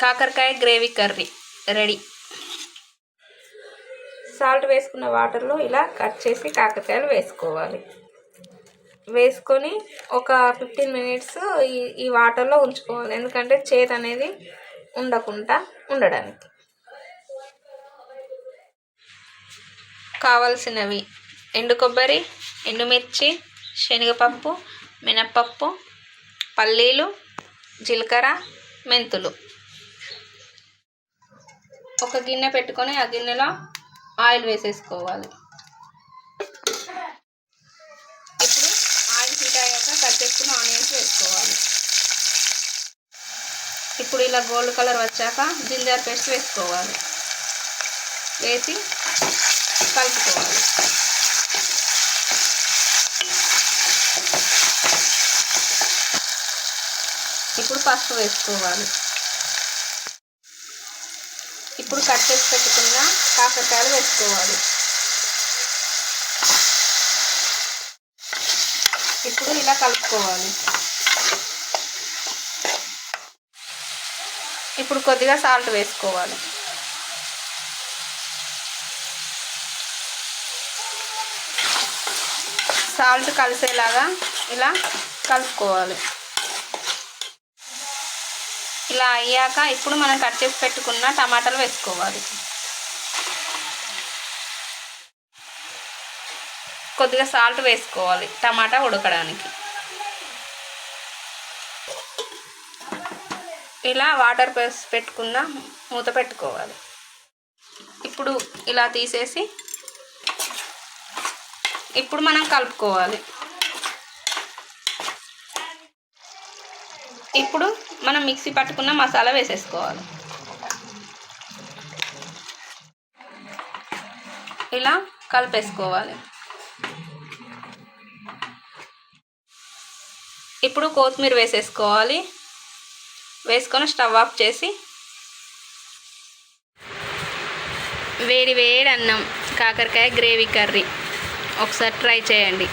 కాకరకాయ gravy curry. Ready. Salt వేసుకున్న వాటర్లో ఇలా కట్ చేసి కాకరకాయలు వేసుకోవాలి. వేసుకొని ఒక ఫిఫ్టీన్ మినిట్స్ ఈ ఈ వాటర్లో ఉంచుకోవాలి. ఎందుకంటే చేదు అనేది ఉండకుండా ఉండడానికి. కావలసినవి ఎండు కొబ్బరి ఎండుమిర్చి శనగపప్పు మినప్పప్పు పల్లీలు జీలకర్ర మెంతులు. ఒక గిన్నె పెట్టుకొని ఆ గిన్నెలో ఆయిల్ వేసేసుకోవాలి. ఇప్పుడు ఆయిల్ హీట్ అయ్యాక కట్ చేసుకున్న ఆనియన్స్ వేసుకోవాలి. ఇప్పుడు ఇలా గోల్డ్ కలర్ వచ్చాక జింజర్ పేస్ట్ వేసుకోవాలి. వేసి కలుపుకోవాలి. ఇప్పుడు పసుపు వేసుకోవాలి. ఇప్పుడు కట్ చేసి పెట్టుకున్న కాకరకాయలు వేసుకోవాలి. ఇప్పుడు ఇలా కలుపుకోవాలి. ఇప్పుడు కొద్దిగా సాల్ట్ వేసుకోవాలి. సాల్ట్ కలిసేలాగా ఇలా కలుపుకోవాలి. ఇలా అయ్యాక ఇప్పుడు మనం కట్ చేసి పెట్టుకున్న టమాటాలు వేసుకోవాలి. కొద్దిగా సాల్ట్ వేసుకోవాలి టమాటా ఉడకడానికి. ఇలా వాటర్ పేసి పెట్టుకున్న మూత పెట్టుకోవాలి. ఇప్పుడు ఇలా తీసేసి ఇప్పుడు మనం కలుపుకోవాలి. ఇప్పుడు మనం మిక్సీ పట్టుకున్న మసాలా వేసేసుకోవాలి. ఇలా కలిపేసుకోవాలి. ఇప్పుడు కొత్తిమీర వేసేసుకోవాలి. వేసుకొని స్టవ్ ఆఫ్ చేసి వేడి వేడి అన్నం కాకరకాయ గ్రేవీ కర్రీ. ఒకసారి ట్రై చేయండి.